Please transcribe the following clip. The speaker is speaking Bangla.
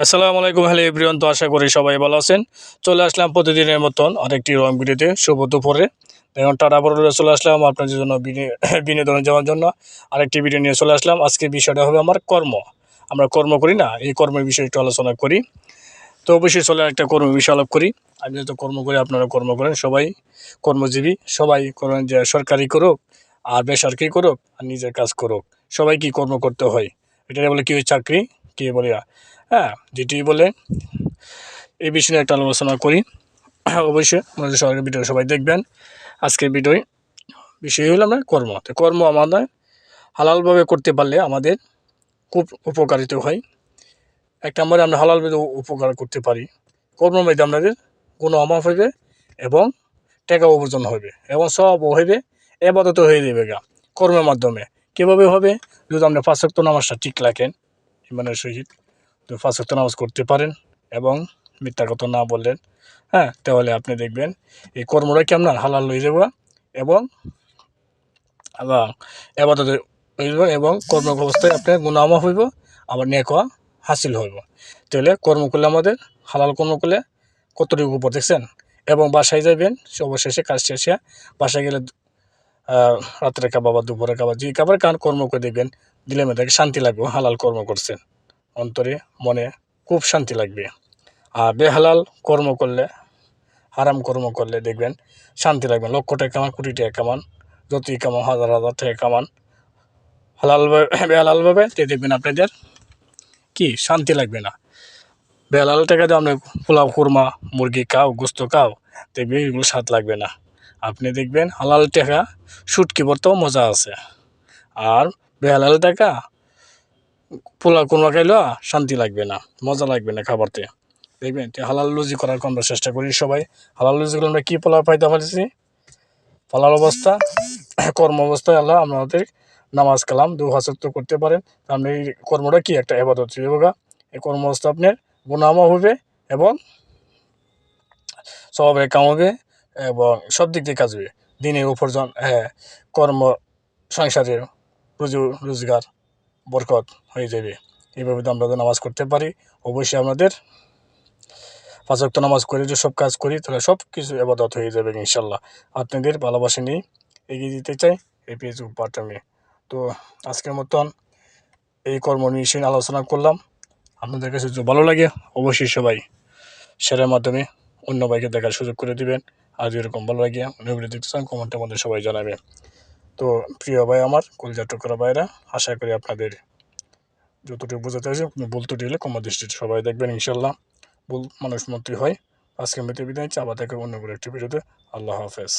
আসসালামু আলাইকুম, হ্যালো এভরিওয়ান। তো আশা করি সবাই ভালো আছেন। চলে আসলাম প্রতিদিনের মতন আরেকটি রং ভিডিওতে শুভ দুপুরে। এখন টাটা বড় চলে আসলাম আপনাদের জন্য বিনে- বিনোদনে যাওয়ার জন্য আরেকটি ভিডিও নিয়ে চলে আসলাম। আজকে বিষয়টা হবে আমার কর্ম। আমরা কর্ম করি না, এই কর্মের বিষয়ে একটু আলোচনা করি। তো অবশ্যই চলে একটা কর্ম বিষয় আলাপ করি। আমি যেহেতু কর্ম করি, আপনারা কর্ম করেন, সবাই কর্মজীবী, সবাই করেন যে সরকারি করুক আর বেসরকারি করুক আর নিজের কাজ করুক। সবাই কি কর্ম করতে হয়? এটা বলে কি হয়? চাকরি? কে বলে হ্যাঁ যেটি বলে এই বিষয়ে নিয়ে একটা আলোচনা করি। অবশ্যই আমাদের সরকারি ভিডিও সবাই দেখবেন। আজকের ভিডিওয় বিষয় হলো আমরা কর্ম। তো কর্ম আমাদের হালালভাবে করতে পারলে আমাদের খুব উপকারিত হয়। এক নম্বরে আমরা হালালভাবে উপকার করতে পারি। কর্মের মধ্যে আমাদের কোনো অমাপ হইবে এবং টাকা উপার্জন হবে এবং সব হইবে এবাদত হয়ে যাবে গা কর্মের মাধ্যমে। কীভাবে হবে? যদি আপনি পাঁচক্ত নামাজটা ঠিক রাখেন, ইমানের সহিত। তো পাঁচক্ত নামাজ করতে পারেন এবং মিথ্যা কথা না বললেন। হ্যাঁ তাহলে আপনি দেখবেন এই কর্মটা কি আপনার হালাল হয়ে যাবে এবং এবং এবাদত হইব এবং কর্ম অবস্থায় আপনার গুণামা হইব, আবার নেক হাসিল হইব। তাহলে কর্ম করলে আমাদের হালাল কর্ম করলে কতটুকু উপর দেখছেন? এবং বাসায় যাবেন অবশেষে কাজ শেষে বাসায় গেলে রাত্রে খাবার বা দুপুরে খাবার যে খাবার কান কর্ম করে দেখবেন, দিলে মেয়েদেরকে শান্তি লাগবে, হালাল কর্ম করছেন। অন্তরে মনে খুব শান্তি লাগবে। আর বেহালাল কর্ম করলে, হারাম কর্ম করলে দেখবেন শান্তি লাগবে লক্ষ টাকা কামান, কোটি টাকা কামান, যতই কামান, হাজার হাজার টাকা কামান। হালালভাবে বেহালালভাবে তে দেখবেন আপনাদের কি শান্তি লাগবে না। বেহালাল টাকা দিয়ে আপনি পোলাও কুরমা মুরগি খাও, গোস্ত খাও দেখবেন এগুলো স্বাদ লাগবে না। আপনি দেখবেন হালাল টাকা শুটকি ভরতেও মজা আছে। আর বেহালাল টাকা পোলাও কুরমা খাইলেও শান্তি লাগবে না, মজা লাগবে না খাবারতে। দেখবেন হালাল লুজি করার আমরা চেষ্টা করি সবাই। হালাল লুজি করলে আমরা কী পোলাও পাইতে পারছি হালাল অবস্থা কর্ম অবস্থায় আল্লাহ আমাদের নামাজ কালাম দু হাসক্ত করতে পারেন। আপনি এই কর্মটা কি একটা এবাদত যোগা এই কর্ম অবস্থা আপনার গুণামা হবে এবং সবে কামাবে এবং সব দিক দিয়ে কাজ হবে। দিনের উপার্জন হ্যাঁ কর্ম, সংসারের রুজু রোজগার। বরকত হয়ে যাবে। এইভাবে তো আমরা নামাজ করতে পারি। অবশ্যই আমাদের পাঁচক্ত নামাজ করে যে সব কাজ করি, তাহলে সব কিছু এবাদত হয়ে যাবে ইনশাল্লাহ আপনাদের ভালোবাসা নিয়ে এগিয়ে দিতে চাই, এই ফেসবুক পার্টনারে তো আজকের মতন এই কর্ম নিয়ে আলোচনা করলাম। আপনাদের কাছে যদি ভালো লাগে, অবশ্যই সবাই শেয়ারের মাধ্যমে অন্য বাইকে দেখার সুযোগ করে দিবেন। আর যদি এরকম ভালো লাগে ভিডিও দেখতে চান কমেন্টের মধ্যে সবাই জানাবে তো প্রিয় ভাই আমার কলজা টুকরা ভাইরা, আশা করি আপনাদের যতটুকু বোঝাতে হয়েছে আপনি ত্রুটি হলে কম দৃষ্টিতে সবাই দেখবেন ইনশাল্লাহ ভুল মানুষ মন্ত্রী হয়। আজকে মেতে বিদায় চাবা থেকে অন্য করে একটি ভিডিওতে। আল্লাহ হাফেজ।